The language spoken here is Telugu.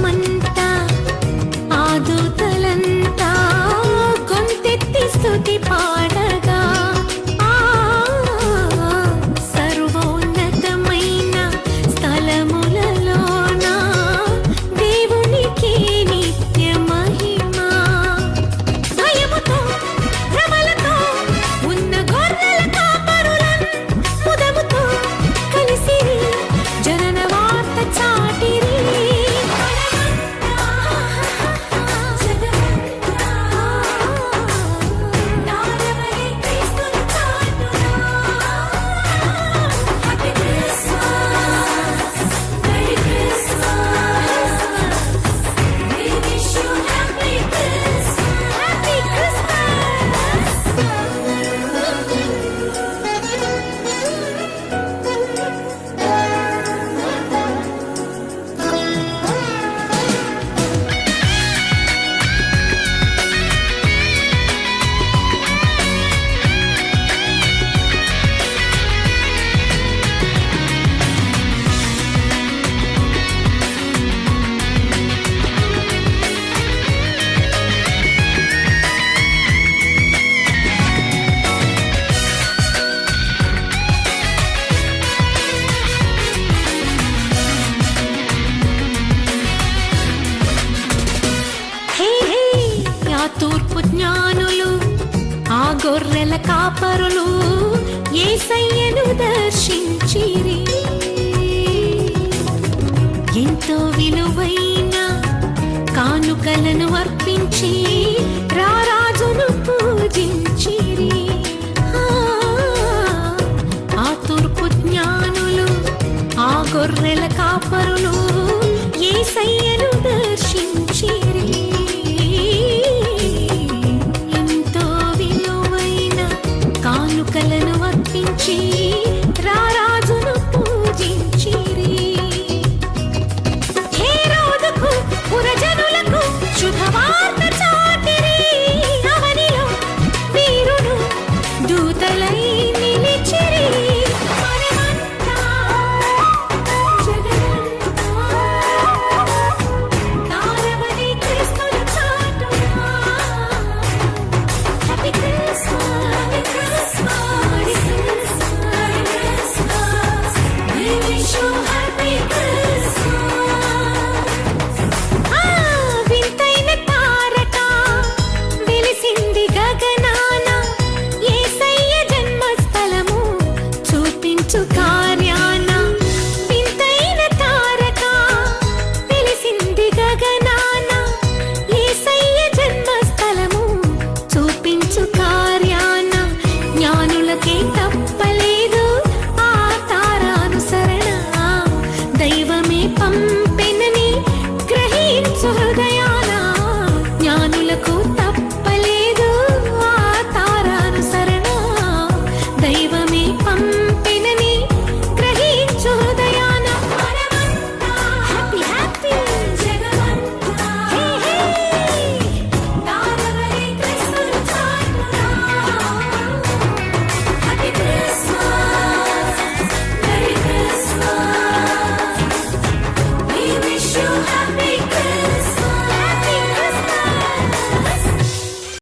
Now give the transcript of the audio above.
மன்ன గొర్రెల కాపరులు ఏ సయ్యను దర్శించిరి. ఎంతో విలువైన కానుకలను అర్పించి రారాజును పూజించిరి. ఆ తూర్పు జ్ఞానులు ఆ గొర్రెల కాపరులు ఏ సయ్యను దర్శించి ఎరుకలను అర్పించి